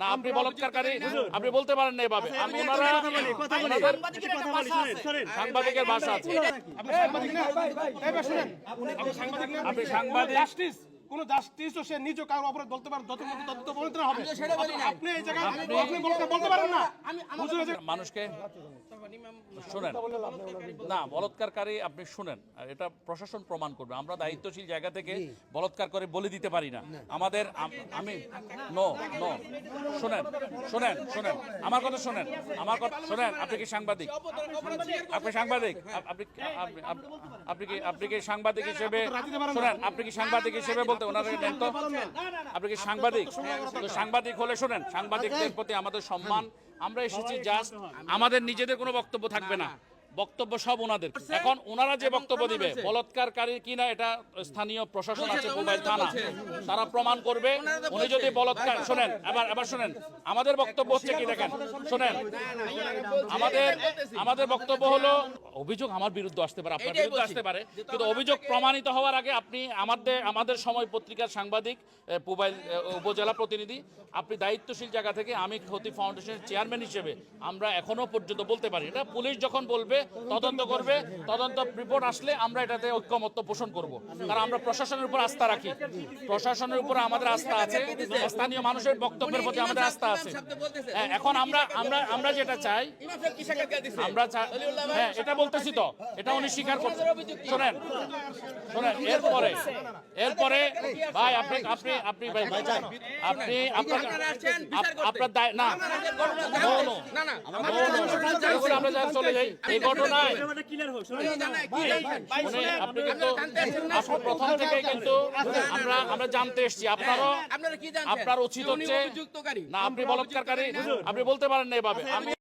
না আপনি বলৎকারী আপনি বলতে পারেন না এভাবে। আমি ওনারা ওনাদের সাংবাদিকের ভাষা আছে। আপনি সাংবাদিক জাস্টিস কোন জাস্টিস ও সে নিজ কারও অপরাধ বলতে পারে যত তত বলতে হবে। আমি তো সেটা বলি নাই। আপনি এই জায়গায় আপনি বলতে বলতে পারেন না। মানুষকে শুনেন। না বলৎকারকারী আপনি শুনেন। এটা প্রশাসন প্রমাণ করবে। আমরা দায়িত্বশীল জায়গা থেকে বলৎকার করে বলে দিতে পারি না। আমাদের আমি নো নো। শুনেন শুনেন শুনেন। আমার কথা শুনেন। আমার কথা শুনেন আপনি কি সাংবাদিক? আপনি সাংবাদিক? আপনি আপনি- আপনি- আপনি কি আপনি কি সাংবাদিক হিসেবে শুনেন আপনি কি সাংবাদিক হিসেবে বলতে ওনারা নেন তো আপনি কি সাংবাদিক তো সাংবাদিক হলে শুনেন। সাংবাদিকদের প্রতি আমাদের সম্মান আমরা এসেছি জাস্ট আমাদের নিজেদের কোনো বক্তব্য থাকবে না। বক্তব্য সব ওনাদের এখন ওনারা যে বক্তব্য দিবে বলৎকারকারী কিনা এটা স্থানীয় প্রশাসন আছে মোবাইল থানা। তারা প্রমাণ করবে উনি যদি বলৎকার শোনেন আবার আবার শোনেন আমাদের বক্তব্য হচ্ছে কি দেখেন শোনেন। আমাদের আমাদের বক্তব্য হলো অভিযোগ আমার বিরুদ্ধে আসতে পারে আপনার বিরুদ্ধে আসতে পারে। কিন্তু অভিযোগ প্রমাণিত হওয়ার আগে আপনি আমাদের আমাদের সময় পত্রিকার সাংবাদিক মোবাইল উপজেলা প্রতিনিধি আপনি দায়িত্বশীল জায়গা থেকে আমি ক্ষতি ফাউন্ডেশনের চেয়ারম্যান হিসেবে আমরা এখনও পর্যন্ত বলতে পারি। এটা পুলিশ যখন বলবে তদন্ত করবে তদন্ত রিপোর্ট আসলে আমরা এটাতে ঐক্যমত্য পোষণ করব কারণ আমরা প্রশাসনের উপর আস্থা রাখি প্রশাসনের উপর আমাদের আস্থা আছে স্থানীয় মানুষের বক্তব্যের প্রতি আমাদের আস্থা আছে হ্যাঁ, এখন আমরা আমরা আমরা যেটা চাই? আমরা হ্যাঁ এটা বলতেছি তো এটা উনি স্বীকার করছেন আমাদের অভিযোগ কি? শোনেন শোনেন এরপরে এরপরে ভাই আপনি আপনি আপনি ভাই আপনি আপনার। আপনার দায় না আপনারা ঘটনা No, জানতে- no. না, না, এগুলো আমরা যা চলে যাই। এই ঘটনায় আপনি কিন্তু? আপনার প্রথম থেকে কিন্তু আমরা আমরা জানতে এসেছি। আপনারও আপনারা কি জানছেন? আপনার উচিত হচ্ছে না আপনি বলৎকারী আপনি বলতে পারেন না এভাবে। আমি